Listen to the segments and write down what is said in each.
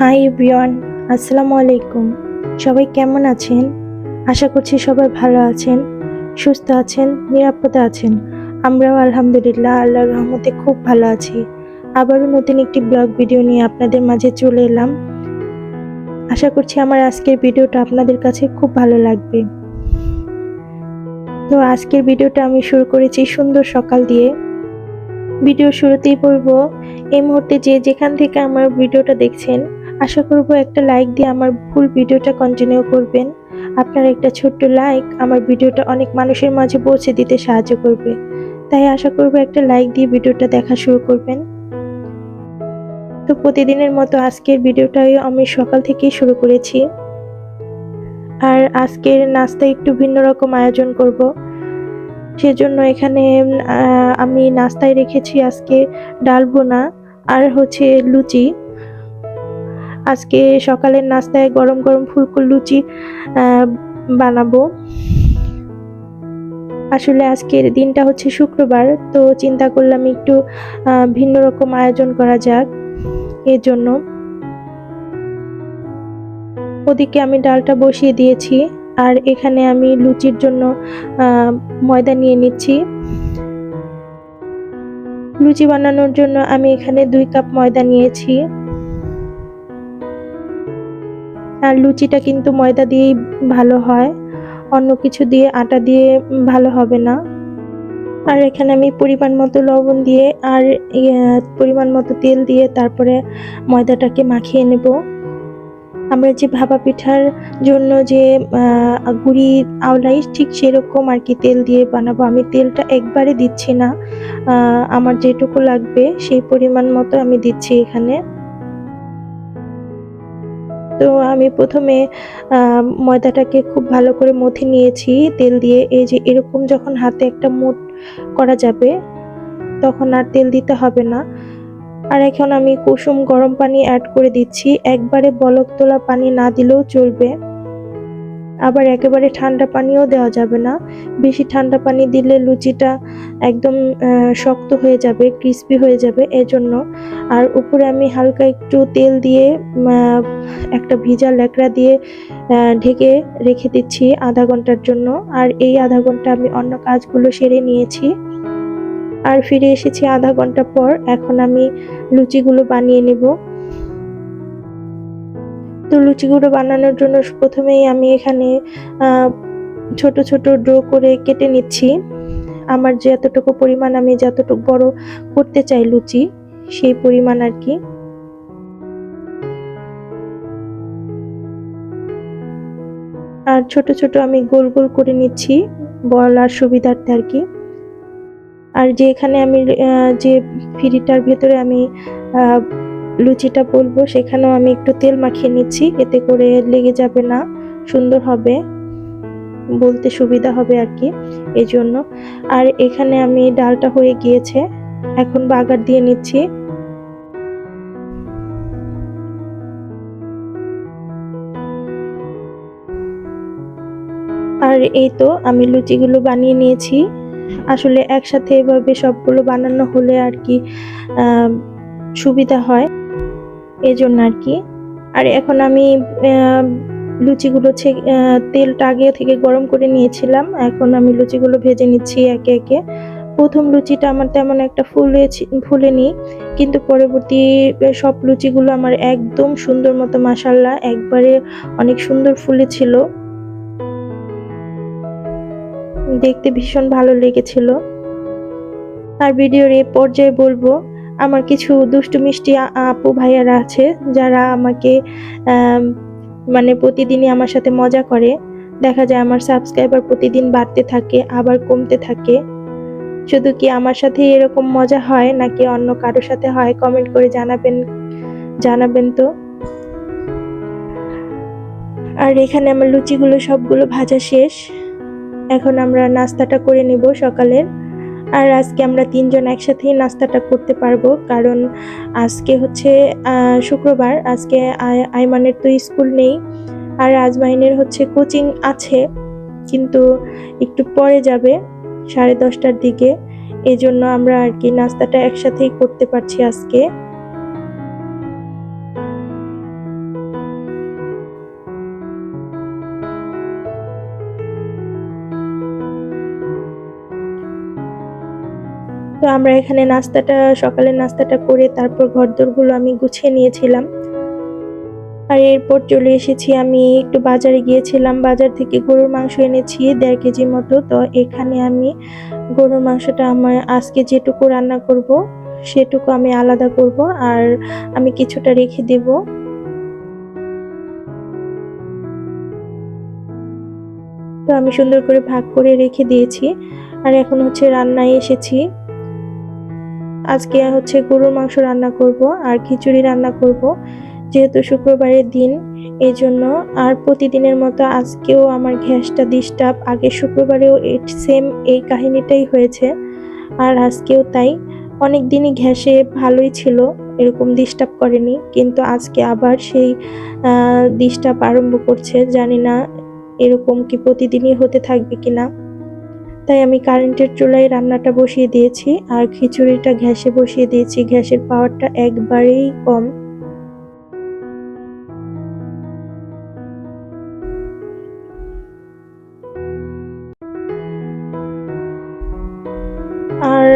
Hi everyone, আসসালামু আলাইকুম। সবাই কেমন আছেন? আশা করছি সবাই ভালো আছেন, সুস্থ আছেন, নিরাপদে আছেন। আমরাও আলহামদুলিল্লাহ, আল্লাহর রহমতে খুব ভালো আছি। আবারও নতুন একটি ব্লগ ভিডিও নিয়ে আপনাদের মাঝে চলে এলাম। আশা করছি আমার আজকের ভিডিওটা আপনাদের কাছে খুব ভালো লাগবে। তো আজকের ভিডিওটা আমি শুরু করেছি সুন্দর সকাল দিয়ে। ভিডিও শুরুতেই বলব, এই মুহূর্তে যে যেখান থেকে আমার ভিডিওটা দেখছেন আশা করব একটা লাইক দিয়ে আমার ফুল ভিডিওটা কন্টিনিউ করবেন। আপনার একটা ছোট্ট লাইক আমার ভিডিওটা অনেক মানুষের মাঝে পৌঁছে দিতে সাহায্য করবে। তাই আশা করব একটা লাইক দিয়ে ভিডিওটা দেখা শুরু করবেন। তো প্রতিদিনের মতো আজকের ভিডিওটাই আমি সকাল থেকেই শুরু করেছি। আর আজকের নাস্তা একটু ভিন্ন রকম আয়োজন করব। সেজন্য এখানে আমি নাস্তায় রেখেছি আজকে ডাল বোনা আর হচ্ছে লুচি। আজকে সকালের নাস্তায় গরম গরম ফুলকো লুচি বানাবো। আসলে আজকের দিনটা হচ্ছে শুক্রবার, তো চিন্তা করলাম একটু ভিন্ন রকম আয়োজন করা যাক এর জন্য। ওদিকে আমি ডালটা বসিয়ে দিয়েছি, আর এখানে আমি লুচির জন্য ময়দা নিয়ে নিচ্ছি। লুচি বানানোর জন্য আমি এখানে দুই কাপ ময়দা নিয়েছি। আর লুচিটা কিন্তু ময়দা দিয়েই ভালো হয়। অন্য কিছু দিয়ে আটা দিয়ে ভালো হবে না। আর এখানে আমি পরিমাণ মতো লবণ দিয়ে আর পরিমাণ মতো তেল দিয়ে তারপরে ময়দাটাকে মাখিয়ে নেব। আমরা যে ভাপা পিঠার জন্য যে গুড়ি আওলাই ঠিক সেরকম আর কি তেল দিয়ে বানাবো। আমি তেলটা একবারে দিচ্ছি না। আমার যেটুকু লাগবে সেই পরিমাণ মতো আমি দিচ্ছি এখানে। তো আমি প্রথমে ময়দাটাকে খুব ভালো করে মথে নিয়েছি। তেল দিয়ে এই যে এরকম যখন হাতে একটা মুঠ করা যাবে, তখন আর তেল দিতে হবে না। আর এখন আমি কুসুম গরম পানি অ্যাড করে দিচ্ছি। একবারে বলক তোলা পানি না দিলেও চলবে। আবার একেবারে ঠান্ডা পানিও দেওয়া যাবে না। বেশি ঠান্ডা পানি দিলে লুচিটা একদম শক্ত হয়ে যাবে ক্রিস্পি হয়ে যাবে। এজন্য আর উপরে আমি হালকা একটু তেল দিয়ে একটা ভিজা ল্যাকড়া দিয়ে ঢেকে রেখে দিচ্ছি আধা ঘণ্টার জন্য। আর এই আধা ঘণ্টা আমি অন্য কাজগুলো সেরে নিয়েছি। আর ফিরে এসেছি আধা ঘণ্টা পর। এখন আমি লুচিগুলো বানিয়ে নেব। তো লুচিগুলো বানানোর জন্য প্রথমেই আমি এখানে ছোট ছোট ড্র করে কেটে নিচ্ছি। আমার যে এতটুকু পরিমাণ, আমি যতটুকু বড় করতে চাই লুচি, সেই পরিমাণ আর কি। আর ছোট ছোট আমি গোল গোল করে নিচ্ছি, বলার সুবিধার্থে আর কি। আর যে এখানে আমি যে ফিরিটার ভেতরে আমি লুচিটা বলব, সেখানেও আমি একটু তেল মাখিয়ে নিচ্ছি, এতে করে লেগে যাবে না, সুন্দর হবে, বলতে সুবিধা হবে আর কি এই জন্য আর এখানে আমি ডালটা হয়ে গিয়েছে, এখন বাগার দিয়ে নিচ্ছি। আর এই তো আমি লুচিগুলো বানিয়ে নিয়েছি, আসলে একসাথে এভাবে সবগুলো বানানো হলে আর কি সুবিধা হয়। এজন্য আর কি। আর এখন আমি লুচিগুলো তেলটা আগে থেকে গরম করে নিয়েছিলাম। এখন আমি লুচিগুলো ভেজে নিচ্ছি একে একে। প্রথম লুচিটা আমার তেমন একটা ফুলে ফুলেনি, কিন্তু পরবর্তী সব লুচিগুলো আমার একদম সুন্দর মতো মাসাল্লাহ একবারে অনেক সুন্দর ফুলেছিল দেখতে ভীষণ ভালো লেগেছিল। আর ভিডিওর এই পর্যায়ে বলব আমার কিছু দুষ্টু মিষ্টি আপু ভাইয়ারা আছে যারা আমাকে আম, মানে প্রতিদিনই আমার সাথে মজা করে। দেখা যায় আমার সাবস্ক্রাইবার প্রতিদিন বাড়তে থাকে আবার কমতে থাকে। শুধু কি আমার সাথে এরকম মজা হয় নাকি অন্য কারোর সাথে হয়? কমেন্ট করে জানাবেন জানাবেন তো। আর এখানে আমার লুচিগুলো সবগুলো ভাজা শেষ। এখন আমরা নাস্তাটা করে নেব সকালের। আর আজকে আমরা তিনজন একসাথেই নাস্তাটা করতে পারব, কারণ আজকে হচ্ছে শুক্রবার, আজকে আই- আইমানের তো স্কুল নেই, আর আজমাইনের হচ্ছে কোচিং আছে, কিন্তু একটু পরে যাবে সাড়ে দশটার দিকে এই জন্য আমরা আর কি নাস্তাটা একসাথেই করতে পারছি আজকে। তো আমরা এখানে নাস্তাটা, সকালের নাস্তাটা করে তারপর ঘরদোরগুলো আমি গুছিয়ে নিয়েছিলাম। আর এরপর চলে এসেছি আমি একটু বাজারে গিয়েছিলাম। বাজার থেকে গরুর মাংস এনেছি দেড় কেজি মতো। তো এখানে আমি গরুর মাংসটা আমার আজকে যেটুকু রান্না করব, সেটুকু আমি আলাদা করব আর আমি কিছুটা রেখে দেব। তো আমি সুন্দর করে ভাগ করে রেখে দিয়েছি। আর এখন হচ্ছে রান্নায় এসেছি। আজকে হচ্ছে গরুর মাংস রান্না করব আর খিচুড়ি রান্না করব। যেহেতু শুক্রবারের দিন এই জন্য আর প্রতিদিনের মতো আজকেও আমার গ্যাসটা ডিস্টার্ব। আগে শুক্রবারেও সেম এই কাহিনীটাই হয়েছে। আর আজকেও তাই। অনেক দিনই ঘ্যাসে ভালোই ছিল, এরকম ডিস্টার্ব করেনি। কিন্তু আজকে আবার সেই ডিস্টার্ব আরম্ভ করছে। জানি না এরকম কি প্রতিদিনই হতে থাকবে কিনা। তাই আমি কারেন্টের চুলায় রান্নাটা বসিয়ে দিয়েছি আর খিচুড়িটা গ্যাসে বসিয়ে দিয়েছি। গ্যাসের পাওয়ারটা একবারেই কম। আর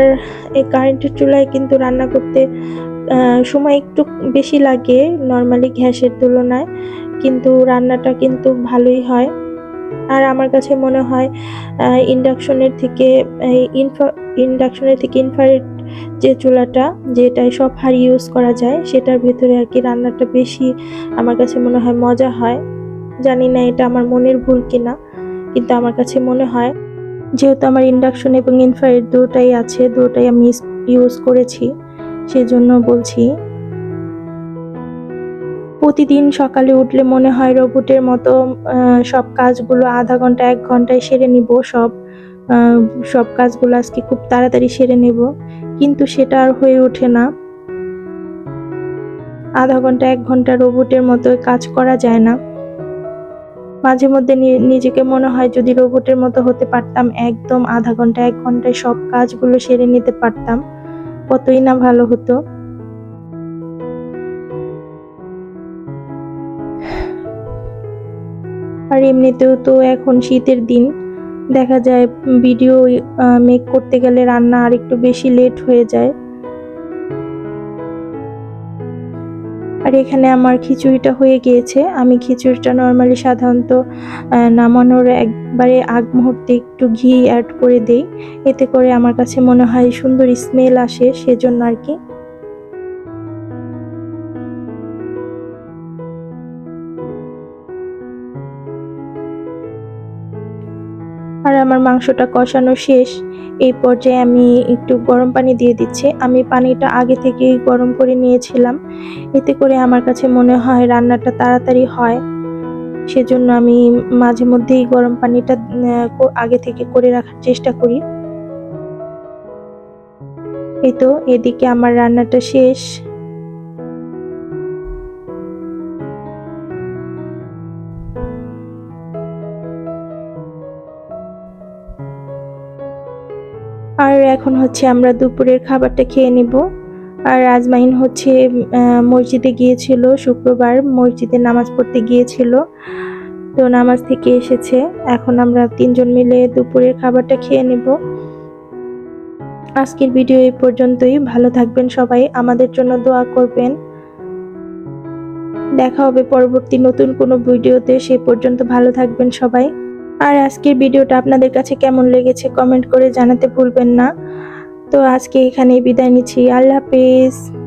এই কারেন্টের চুলায় কিন্তু রান্না করতে সময় একটু বেশি লাগে নর্মালি গ্যাসের তুলনায়। কিন্তু রান্নাটা কিন্তু ভালোই হয়। আর আমার কাছে মনে হয় ইন্ডাকশনের থেকে ইন্ডাকশনের থেকে ইনফ্রারেড যে চুলাটা, যেটাই সব হার ইউজ করা যায়, সেটার ভেতরে আর কি রান্নাটা বেশি আমার কাছে মনে হয় মজা হয়। জানি না এটা আমার মনের ভুল কিনা, কিন্তু আমার কাছে মনে হয়, যেহেতু আমার ইন্ডাকশন এবং ইনফ্রারেড দুটাই আছে, দুটাই আমি ইউজ করেছি, সেজন্য বলছি প্রতিদিন সকালে উঠলে মনে হয় রোবটের মতো সব কাজগুলো আধা ঘণ্টা, এক ঘন্টায় সেরে নিব সব। সব কাজগুলো আজকে খুব তাড়াতাড়ি সেরে নেব। কিন্তু সেটা আর হয়ে ওঠে না। আধা ঘণ্টা, এক ঘণ্টা রোবটের মতো কাজ করা যায় না। মাঝে মধ্যে নিজেকে মনে হয় যদি রোবটের মতো হতে পারতাম, একদম আধা ঘণ্টা, এক ঘন্টায় সব কাজগুলো সেরে নিতে পারতাম। কতই না ভালো হতো। আর এমনিতেও তো এখন শীতের দিন। দেখা যায় ভিডিও মেক করতে গেলে রান্না আর একটু বেশি লেট হয়ে যায়। আর এখানে আমার খিচুড়িটা হয়ে গিয়েছে। আমি খিচুড়িটা নর্মালি সাধারণত নামানোর একবারে আগ মুহূর্তে একটু ঘি অ্যাড করে দেই। এতে করে আমার কাছে মনে হয় সুন্দর স্মেল আসে, সেজন্য আর কি। আর আমার মাংসটা কষানো শেষ। এই পর্যায়ে আমি একটু গরম পানি দিয়ে দিচ্ছি। আমি পানিটা আগে থেকেই গরম করে নিয়েছিলাম। এতে করে আমার কাছে মনে হয় রান্নাটা তাড়াতাড়ি হয়। সেজন্য আমি মাঝে মধ্যেই গরম পানিটা আগে থেকে করে রাখার চেষ্টা করি। এই তো, এদিকে আমার রান্নাটা শেষ। আর এখন হচ্ছে আমরা দুপুরের খাবারটা খেয়ে নেব। আর আজমাইন হচ্ছে মসজিদে গিয়েছিল, শুক্রবার মসজিদে নামাজ পড়তে গিয়েছিল। তো নামাজ থেকে এসেছে। এখন আমরা তিনজন মিলে দুপুরের খাবারটা খেয়ে নেব। আজকের ভিডিও এই পর্যন্তই। ভালো থাকবেন সবাই। আমাদের জন্য দোয়া করবেন। দেখা হবে পরবর্তী নতুন কোনো ভিডিওতে। সে পর্যন্ত ভালো থাকবেন সবাই। আর আজকের ভিডিওটা আপনাদের কাছে কেমন লেগেছে কমেন্ট করে জানাতে ভুলবেন না। তো আজকে এখানেই বিদায় নিচ্ছি। আল্লাহ হাফিজ।